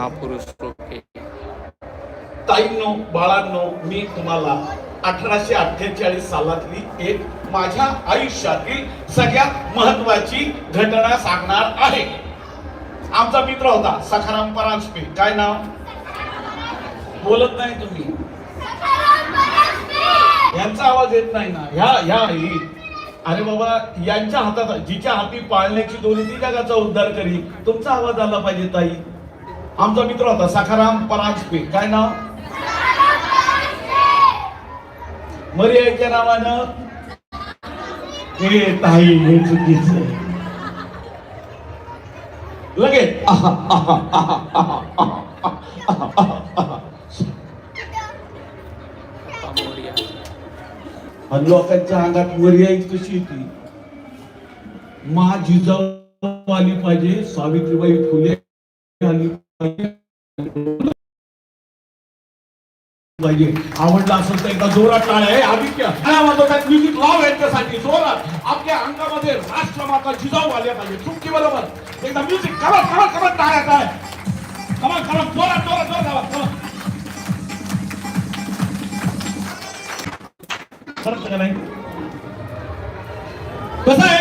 महापुरुष रोखे ताईंनो बाळांनो मी तुम्हाला अठराशे अठ्ठेचाळीस सालातली एक माझ्या आयुष्यातील सगळ्यात महत्वाची घटना सांगणार आहे. आमचा मित्र होता सखाराम परांजपे. काय नाव? बोलत नाही तुम्ही. यांचा आवाज येत नाही ना? ह्या ह्या ही- अरे बाबा यांच्या हातात जिच्या हाती पाळण्याची दोरी ती जगाचा उद्धार करी तुमचा आवाज आला पाहिजे ताई. आमचा मित्र होता सखाराम परांजपे काय नाव? मर्याच्या नावानं हे ताई हे चुकीच आहे. लगेच. आहा, आहा, आहा, आहा, आहा, आहा, आहा, आणि लोकांच्या अंगात मर्यादा कशी येते? मा जिजाऊ आली पाहिजे सावित्रीबाई फुले आली पाहिजे. पाहिजे आवडला असेल तर एकदा जोरात टाळ्या आहे आदित्य. वाजवतात म्युझिक लाव यांच्यासाठी जोरात. आपल्या अंगामध्ये राष्ट्रमाता जिजाऊ आल्या पाहिजे. चुकी बरोबर. एकदा म्युझिक करा करा करा टाळ्या काय कमा कमा जोरात जोरात जोरात आवाज, कमा. खरंच का नाही? कसं आहे?